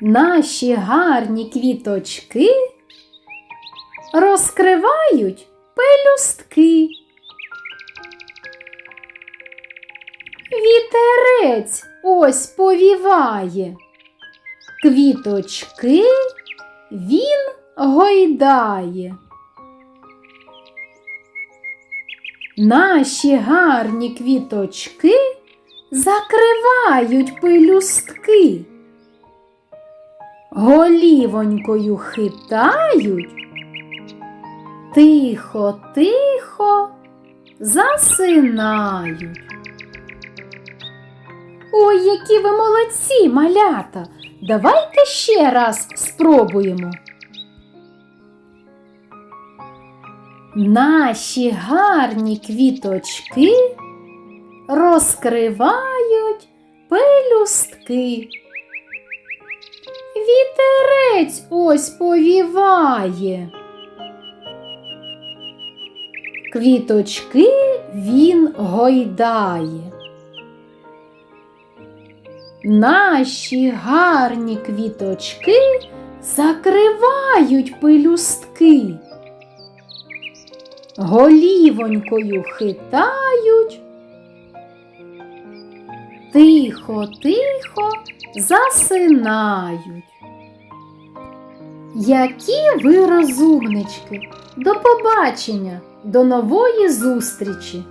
Наші гарні квіточки розкривають пелюстки. Вітерець ось повіває. Квіточки він гойдає. Наші гарні квіточки закривають пелюстки. Голівонькою хитають, тихо, тихо засинають. Ой, які ви молодці, малята! Давайте ще раз спробуємо. Наші гарні квіточки розкривають пелюстки. Вітерець ось повіває. Квіточки він гойдає. Наші гарні квіточки закривають пелюстки. Голівонькою хитають. Тихо, тихо засинають. Які ви розумнички! До побачення, до нової зустрічі!